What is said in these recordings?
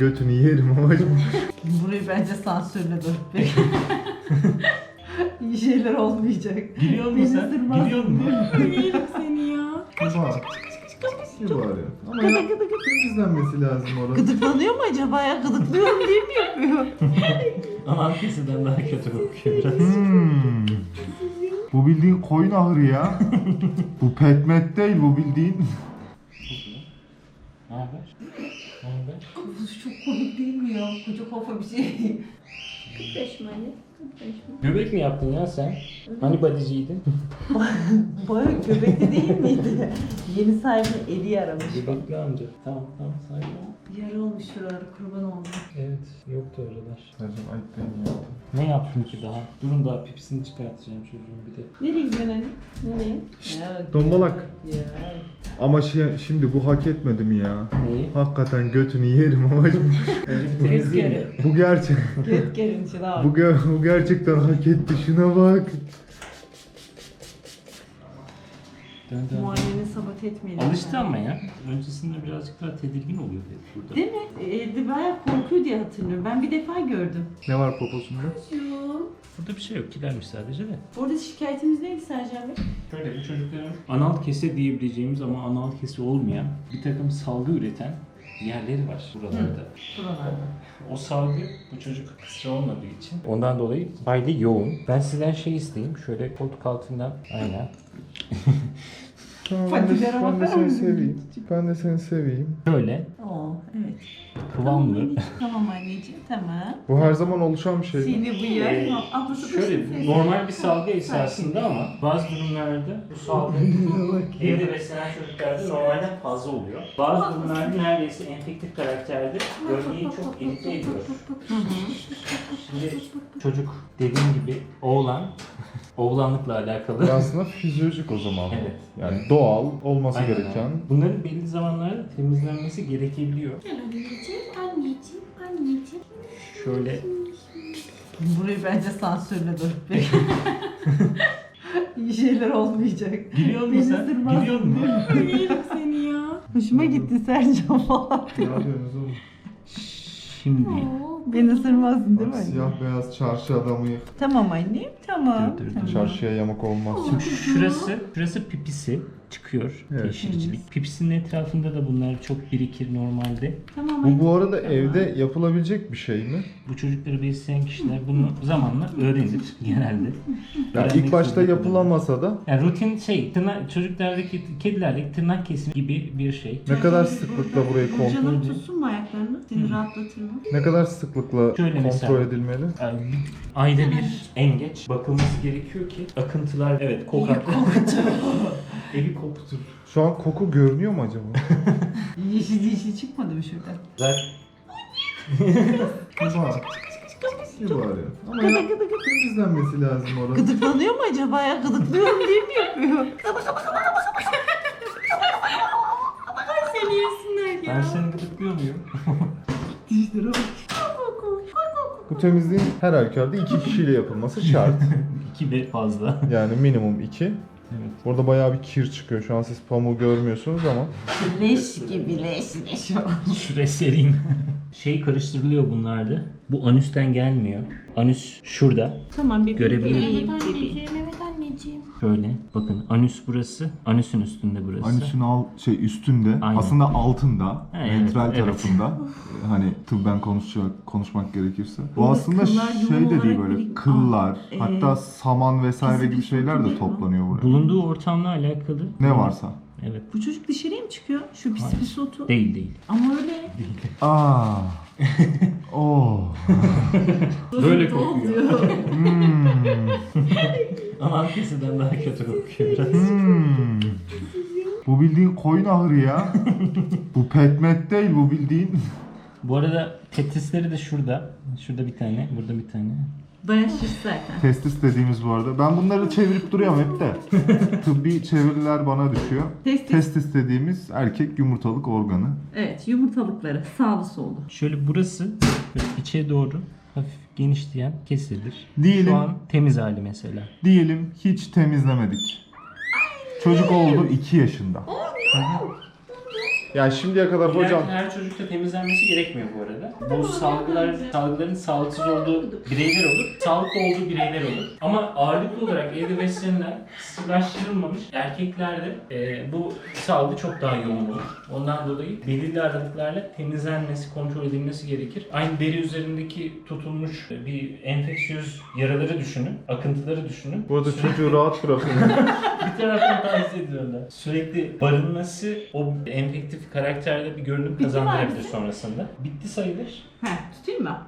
götünü yerim ama Burayı bence sansürle Doruk Bey. İyi şeyler olmayacak. Gülüyor musun sen? ısırmaz. Gülüyor musun? Yerim seni ya. Var. Ne var ya? Ama ya temizlenmesi lazım orası. Gıdıklanıyor mu acaba ya? Gıdıklıyorum diye mi yapıyor? Ama hangisinden daha kötü kokuyor biraz. Hmm. Bu bildiğin koyun ahırı ya. bu petmet değil bu bildiğin. Ne haber? Ne haber? Bu çok komik değil mi ya? Koca kafa bir şey. 45 mi Ali? 45 mi? Göbek mi yaptın ya sen? Hani bodyciydin? Baya göbekli değil miydi? Yeni sahibine eli yaramış. Göbekli amca. Tamam tamam sakin ol. Yara olmuş şuraları kurban oldu. Evet yoktu oralar. Sercan ayıp ben ya. Ne yaptın ki daha? Durun daha pipisini çıkartacağım çocuğun bir de. Nereye gidiyorsun Ali? Nereye? Ya, Dombalak. Ya. Ama şey, şimdi bu hak etmedi mi ya? Neyi? Hakikaten götünü yerim ama Önce bir temizleyelim mi? bu gerçek Göt gelin şuna bu, bak. ge- bu gerçekten hak etti şuna bak. Dön. Muayeneni sabote etmeyelim. Alıştı ama ya. Öncesinde birazcık daha tedirgin oluyor hep burada. Değil mi? Evde bayağı korkuyor diye hatırlıyorum. Ben bir defa gördüm. Ne var poposunda? Yok. Burada bir şey yok. Kilermiş sadece de. Orada şikayetimiz neydi Sercan Bey? Şöyle bu çocukların anal kese diyebileceğimiz ama anal kese olmayan bir takım salgı üreten yerleri var buralarda. Buralarda. O salgı bu çocuk kısra olmadığı için ondan dolayı hayli yoğun. Ben sizden şey isteyeyim. Şöyle koltuk altından aynen. Tamam, ben de, Patilere ben de bakar seni mısın? seveyim. Ben de seni seveyim. Şöyle Oo, evet. kıvamlı. Tamam, tamam anneciğim, tamam. Bu her zaman oluşan bir şey. Seni bu yer. Ee, Ablası da Şöyle normal bir salgı esasında ama bazı durumlarda bu salgı evde beslenen çocuklarda normalden fazla oluyor. Bazı durumlarda neredeyse enfektif karakterde bölgeyi çok irite ediyor. Şimdi çocuk dediğim gibi oğlan, oğlanlıkla alakalı. Bu aslında fizyolojik o zaman. Evet. Yani doğal olması Aynen gereken. öyle. Bunların belli zamanlarda temizlenmesi gerekebiliyor. Gel anneciğim, anneciğim, anneciğim. Şöyle Burayı bence sansürle Doruk Bey. İyi şeyler olmayacak. Gülüyor musun Beni sen? ısırmaz. Gülüyor musun? Yerim seni ya. Hoşuma gitti Sercan falan. Ne yapıyorsunuz oğlum? Şimdi Oo, Beni ısırmazdın değil mi? siyah beyaz çarşı adamı. Tamam annem, tamam. Dur, dur, dur. tamam. Çarşıya yamak olmaz. Şimdi şurası, şurası pipisi çıkıyor. Evet. Teşhircilik. Pipisinin etrafında da bunlar çok birikir normalde. Tamam Bu bu arada Tamam. evde yapılabilecek bir şey mi? Bu çocukları besleyen kişiler bunu zamanla öğrenir genelde. Yani Öğrenmek ilk başta zorunda yapılamasa da Yani rutin şey, tırnak, çocuklardaki kedilerdeki tırnak kesimi gibi bir şey. ne kadar sıklıkla burayı kontrol Burcan'ın tutsun mu ayaklarını? Seni rahatlatır mı? ne kadar sıklıkla Şöyle kontrol mesela. edilmeli? Yani ayda bir en geç bakılması gerekiyor ki akıntılar evet kokar. Evi kokutur. Şu an koku görünüyor mu acaba? Yeşil yeşil çıkmadı mı şurada? Zaten Ne var? Ne var ya? Ama ya temizlenmesi lazım orası. Gıdıklanıyor mu acaba ya? Gıdıklıyorum diye mi yapıyor? seni yesinler ya. ben seni gıdıklıyor muyum? Dişlere bak. Bu temizliğin her halükarda iki kişiyle yapılması şart. İki ve fazla. Yani minimum iki. Burada bayağı bir kir çıkıyor. Şu an siz pamuğu görmüyorsunuz ama. Leş gibi leş leş o. Şuraya sereyim. şey karıştırılıyor bunlarda. Bu anüsten gelmiyor. Anüs şurada. Tamam bebeğim. Görebilir Evet bebeğim, bebeğim. anneciğim, evet anneciğim. Şöyle. Bakın anüs burası. Anüsün üstünde burası. Anüsün al şey üstünde Aynen. aslında altında Ha, evet, ventral evet. tarafında hani tıbben konuşacak konuşmak gerekirse. Bu Burada aslında şey de değil böyle birik- kıllar Aa, hatta saman vesaire gibi şeyler değil de toplanıyor buraya. Bulunduğu ortamla alakalı. Ne varsa. Evet. Bu çocuk dışarıya mı çıkıyor? Şu pis Hayır. pis otu. Değil değil. Ama öyle. Aa. Oo. Böyle kokuyor. Hmm. Ama Antasya'dan daha kötü kokuyor biraz. Hmm. Bu bildiğin koyun ahırı ya. bu petmet değil bu bildiğin. Bu arada tetrisleri de şurada. Şurada bir tane, burada bir tane. Baya şiş zaten. Testis dediğimiz bu arada. Ben bunları çevirip duruyorum hep de. Tıbbi çeviriler bana düşüyor. Testis. Testis dediğimiz erkek yumurtalık organı. Evet yumurtalıkları sağlı sollu. Şöyle burası böyle içe doğru hafif genişleyen kesilir. Diyelim. Şu an temiz hali mesela. Diyelim hiç temizlemedik. Çocuk oldu 2 yaşında. Yani şimdiye kadar İleride hocam her çocukta temizlenmesi gerekmiyor bu arada. Bu salgılar, salgıların sağlıksız olduğu bireyler olur, sağlıklı olduğu bireyler olur. Ama ağırlıklı olarak evde beslenilen, sıvılaştırılmamış erkeklerde e, bu salgı çok daha yoğun olur. Ondan dolayı belirli aralıklarla temizlenmesi, kontrol edilmesi gerekir. Aynı deri üzerindeki tutulmuş bir enfeksiyöz yaraları düşünün, akıntıları düşünün. bu arada Sürekli- çocuğu rahat bırakın. bir taraftan tavsiye ediyorlar. Sürekli barınması o enfektif karakterde bir görünüm Bitti kazandırabilir sonrasında. Bitti sayılır. Heh, tutayım mı?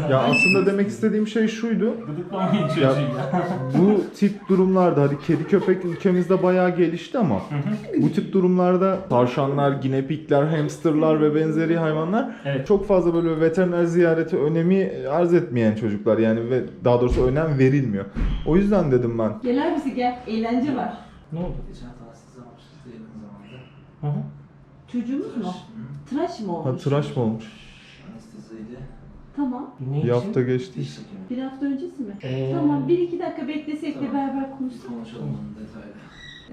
ya aslında demek istediğim şey şuydu. Gıdıklamayın çocuğu Ya-. Bu tip durumlarda hani kedi köpek ülkemizde bayağı gelişti ama bu tip durumlarda tavşanlar, ginepikler, hamsterlar ve benzeri hayvanlar Evet. çok fazla böyle veteriner ziyareti önemi arz etmeyen çocuklar yani ve daha doğrusu önem verilmiyor. O yüzden dedim ben Gel abisi gel. Eğlence var. Ne oldu? Geçen da yakın zamanda. Hı hı. Çocuğumuz mu? Tıraş mı ha olmuş? tıraş mı olmuş? Anesteziydi. Tamam. Ne Bir için? hafta geçti. Diş. Bir hafta öncesi mi? Ee, Tamam. Bir iki dakika beklesek de Tamam. beraber konuşsak. Konuşalım onu detaylı.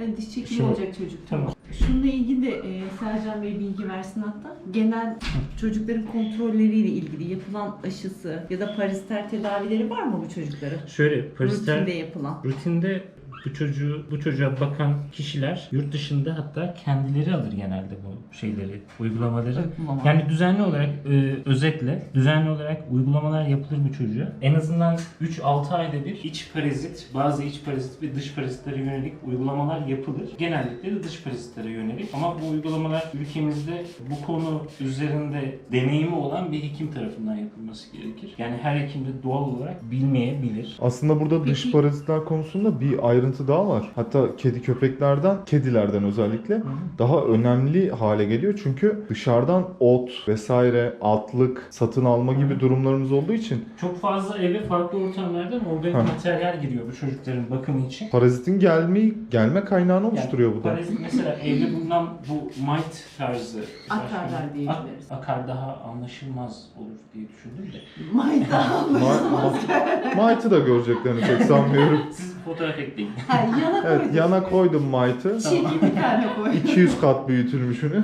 Yani diş çekimi Şimdi- olacak çocuk. Tamam. Şununla ilgili de e, Sercan Bey bilgi versin hatta. Genel çocukların kontrolleriyle ilgili yapılan aşısı ya da parister tedavileri var mı bu çocukların? Şöyle parister Rutinde yapılan. rutinde bu çocuğu bu çocuğa bakan kişiler yurt dışında hatta kendileri alır genelde bu şeyleri, uygulamaları. Uygulama. Yani düzenli olarak e, özetle düzenli olarak uygulamalar yapılır bu çocuğa. En azından 3-6 ayda bir iç parazit, bazı iç parazit ve dış parazitlere yönelik uygulamalar yapılır. Genellikle de dış parazitlere yönelik. Ama bu uygulamalar ülkemizde bu konu üzerinde deneyimi olan bir hekim tarafından yapılması gerekir. Yani her hekim de doğal olarak bilmeyebilir. Aslında burada dış parazitler konusunda bir ayrıntı daha var. Hatta kedi köpeklerden, kedilerden özellikle daha önemli hale geliyor. Çünkü dışarıdan ot vesaire, atlık satın alma gibi durumlarımız olduğu için Çok fazla eve farklı ortamlardan organik Ha. materyal giriyor bu çocukların bakımı için. parazitin gelme gelme kaynağını oluşturuyor bu da. Parazit mesela evde bulunan bu mite tarzı Akarlar diyebiliriz. Ak- akar daha anlaşılmaz olur diye düşündüm de. Mayda Ma- ma- Might'ı da göreceklerini pek sanmıyorum. Siz fotoğraf ekleyin. Ha, yana Evet koyduk. yana koydum Might'ı. Çirkin bir tane koyduk. 200 kat büyütülmüşünü.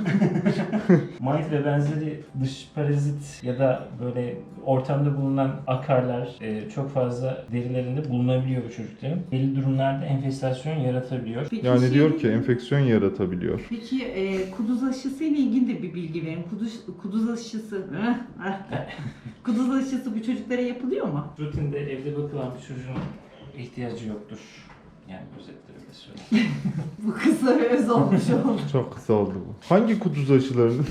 Mite ve benzeri dış parazit ya da böyle ortamda bulunan akarlar e, çok fazla derilerinde bulunabiliyor bu çocukların. Belli durumlarda enfestasyon yaratabiliyor. Peki Yani şey- diyor ki enfeksiyon yaratabiliyor. Peki e, kuduz aşısı ile ilgili de bir bilgi verin. Kuduz, kuduz aşısı, kuduz aşısı bu çocuklara yapılıyor mu? Rutinde evde bakılan bir çocuğun ihtiyacı yoktur. Yani özetle öyle söyleyeyim. Bu kısa ve öz olmuş oldu. Çok kısa oldu bu. Hangi kuduz aşılarını?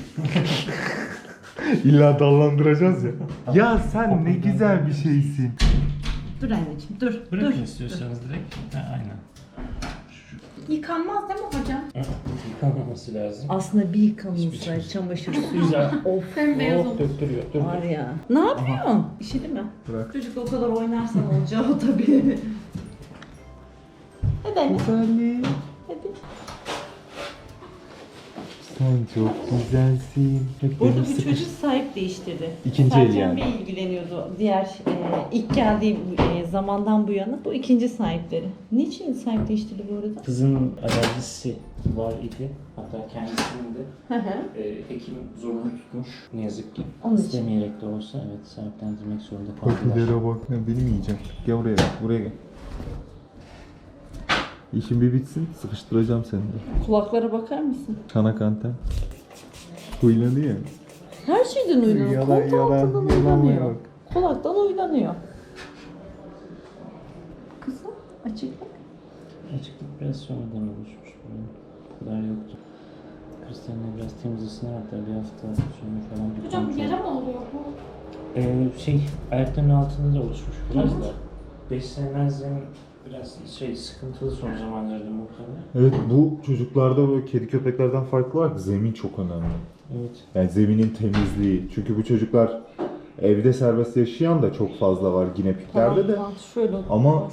İlla dallandıracağız ya. Ya sen ne güzel bir şeysin. dur anneciğim dur. Bırakın dur. istiyorsanız direkt. Ha, aynen. Yıkanmaz değil mi hocam? Yıkanmaması lazım. Aslında bir yıkanılsa Hiçbir- çamaşır Güzel. Of. Bembeyaz Oh, oldu. döktürüyor. Dur, Var ya. Ne yapıyorsun? Şey değil mi? Bırak. Çocuk o kadar oynarsan olacağı o tabii. Anne. Güzelliği. Hadi. Sen çok güzelsin. Hep Burada benim bu sıkış- çocuk sahip değiştirdi. İkinci el Sercan yani. Bey ilgileniyordu diğer e, ilk geldiği e, zamandan bu yana. Bu ikinci sahipleri. Niçin sahip değiştirdi bu arada? Kızın alerjisi var idi. Hatta kendisinin de Hı hı. e, hekim zorunlu tutmuş ne yazık ki. Onun için. İstemeyerek de olsa evet sahiplendirmek zorunda kaldılar. Fakirlere bak ne benim yiyeceğim. Gel buraya gel. Buraya gel. İşin bir bitsin sıkıştıracağım seni de. Kulaklara bakar mısın? Çanak anten. Huylanıyor. Her şeyden uylanıyor. Yalan, Koltuğun yalan, altından yalan uylanıyor. yok. Kulaktan uylanıyor. Kızım açık bak. Açıklık biraz sonradan oluşmuş. Bunun bu kadar yoktu. Kristal'le biraz temizlesinler hatta bir hafta sonra falan bir Hocam kontrol. yara mı oluyor bu? Ee, şey ayaklarının altında da oluşmuş biraz Tamam. da. Beslenmezliğin biraz şey sıkıntılı son zamanlarda muhtemelen. Evet bu çocuklarda böyle kedi köpeklerden farklı olarak zemin çok önemli. Evet. Yani zeminin temizliği. Çünkü bu çocuklar evde serbest yaşayan da çok fazla var ginepiklerde de. Tamam, şöyle Ama-.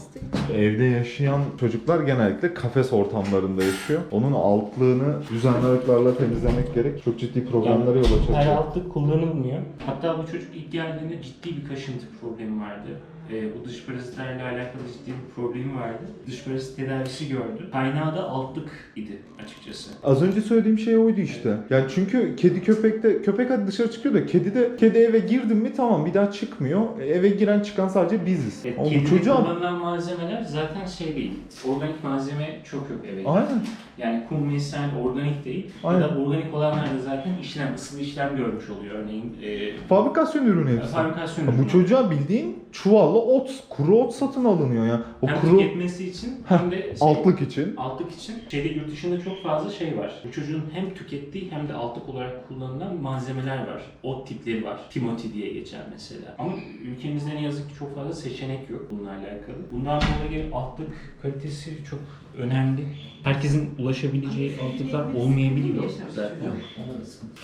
Evde yaşayan çocuklar genellikle kafes ortamlarında yaşıyor. Onun altlığını düzenli aralıklarla temizlemek gerek. Çok ciddi problemlere yol Her açabilir. altlık kullanılmıyor. Hatta bu çocuk ilk geldiğinde ciddi bir kaşıntı problemi vardı. E, bu dış parazitlerle alakalı ciddi bir problemi vardı. Dış parazit tedavisi gördü. Kaynağı da altlık idi açıkçası. Az önce söylediğim şey oydu işte. Yani çünkü kedi köpekte köpek hadi dışarı çıkıyor da kedi de kedi eve girdin mi tamam bir daha çıkmıyor. E, Eve giren çıkan sadece biziz. Evet, Ama çocuğa kullanılan malzemeler zaten şey değil. Organik malzeme çok yok evet. Aynen. Yani kum misal organik değil. Aynen. Ya da organik olanlar da zaten işlem, ısılı işlem görmüş oluyor. Örneğin e, Fabrikasyon ürünü hepsi. fabrikasyon ürünü. bu çocuğa bildiğin çuvalla ot, kuru ot satın alınıyor ya. O hem kuru tüketmesi için hem de şey, altlık için. altlık için şeyde yurt dışında çok fazla şey var. Bu çocuğun hem tükettiği hem de altlık olarak kullanılan malzemeler var. Ot tipleri var. Timothy diye geçer mesela. Ama ülkemizde ne yazık ki çok fazla seçenek yok bununla alakalı. Bundan dolayı altlık kalitesi çok önemli. Herkesin ulaşabileceği altlıklar olmayabiliyor zaten.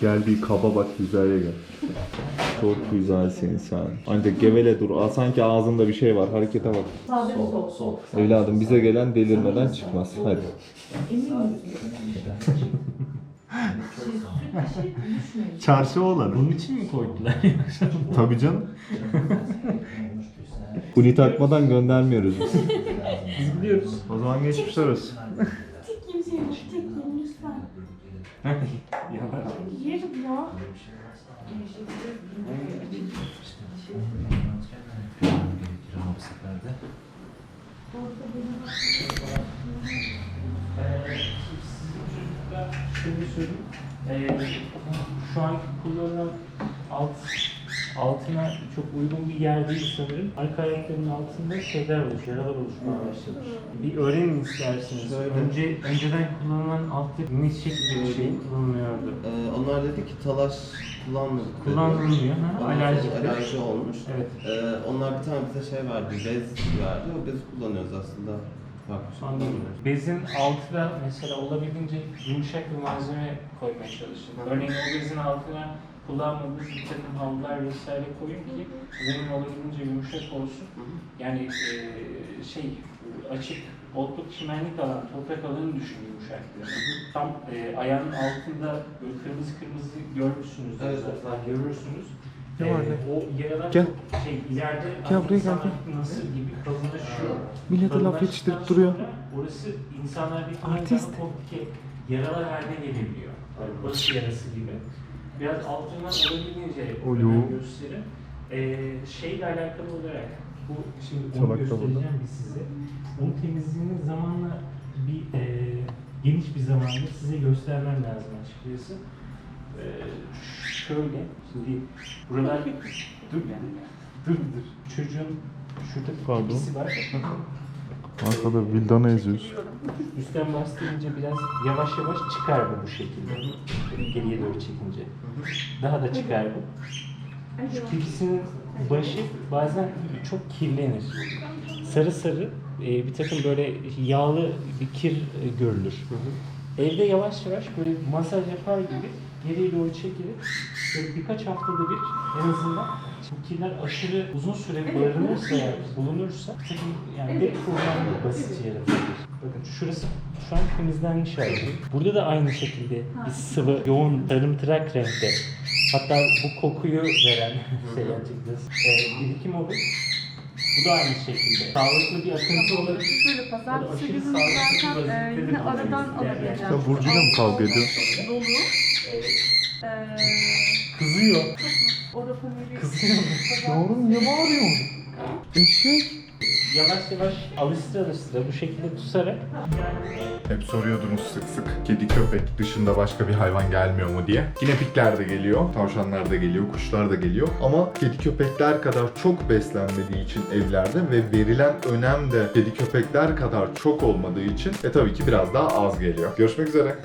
Gel bir kaba bak güzele gel. Çok güzelsin sen. Ancak gevele dur. Aa, sanki ağzında bir şey var. Harekete bak. Sağda Sol, sol. sol. Evladım bize gelen delirmeden çıkmaz. Hadi. Emin misin? Çarşı oğlanı. Bunun için mi koydular? Tabii canım. Kuli takmadan göndermiyoruz biz. Biz biliyoruz. O zaman geçmiş olsun. Çekeyim seni, çekeyim lütfen. Yalan. Yerim ya. bu sefer de. Ee, sizin çocukta şöyle söyleyeyim. Ee, şu anki kullanılan alt, altına çok uygun bir yer değil sanırım. Arka ayaklarının altında şeyler oluşuyor, yaralar oluşmaya başlamış. Bir öğrenin isterseniz. Önce önceden kullanılan altlık ne şekilde bir şey kullanılıyordu? Ee, onlar dedi ki talaş kullanmadık. Kullanılmıyor. Ha, alerjik. alerji olmuş. Evet. Ee, onlar bir tane bize şey verdi, bez verdi. O bezi kullanıyoruz aslında. Bezin altına mesela olabildiğince yumuşak bir malzeme koymaya çalışın. Örneğin bezin altına kullanmadığınız bir takım havlular vesaire koyun ki zemin olabildiğince yumuşak olsun. Yani eee, şey açık otluk çimenlik alan, toprak alanı düşün yumuşaklığı. Tam eee, ayağının altında böyle kırmızı kırmızı görmüşsünüz Evet, zaten görürsünüz. Ne var ne? o yaralar Gel. şey ileride Gel buraya gel, insanlar nasıl gibi kalınlaşıyor. Millete laf Kalınlaştıktan yetiştirip duruyor. Orası insanlar bir Artist. ki yaralar haline gelebiliyor. Yani başı yarası gibi. Biraz altından olabildiğince Oyo. önem gösterin. Ee, şeyle alakalı olarak bu şimdi onu Salak da göstereceğim burada. bir size. Onun temizliğini zamanla bir e, geniş bir zamanda size göstermem lazım açıkçası. Ee, şöyle şimdi buralar dur yani dur dur çocuğun şurada Pardon. ikisi var. Arkada vildana eziyoruz. Üstten bastırınca biraz yavaş yavaş çıkar bu bu şekilde. Geriye doğru çekince. Daha da çıkar bu. Şu kirpisinin başı bazen çok kirlenir. Sarı sarı e, bir takım böyle yağlı bir kir e, görülür. Evde yavaş yavaş böyle masaj yapar gibi geriye doğru çekilir. Böyle birkaç haftada bir en azından bu kirler aşırı uzun süre barınırsa eğer, bulunursa bir takım yani bir problem basit yaratabilir. Bakın şurası şu an temizlenmiş halde. Burada da aynı şekilde bir sıvı, yoğun, sarımtırak renkte. Hatta bu kokuyu veren şey açıkçası. Ee, birikim olur. Bu da aynı şekilde. Sağlıklı bir akıntı olarak Şöyle pazartesi günü zaten e, yine aradan Yani alabileceğim. Sen Burcu'yla mı kavga ediyorsun? Dolu. E, kızıyor. Orafaneri. Kızıyor. Yavrum niye bağırıyorsun? Eşek. Yavaş yavaş alıştıra alıştıra bu şekilde tutarak Hep soruyordunuz sık sık kedi köpek dışında başka bir hayvan gelmiyor mu diye. Ginepikler de geliyor, tavşanlar da geliyor, kuşlar da geliyor. Ama kedi köpekler kadar çok beslenmediği için evlerde ve verilen önem de kedi köpekler kadar çok olmadığı için e tabii ki biraz daha az geliyor. Görüşmek üzere.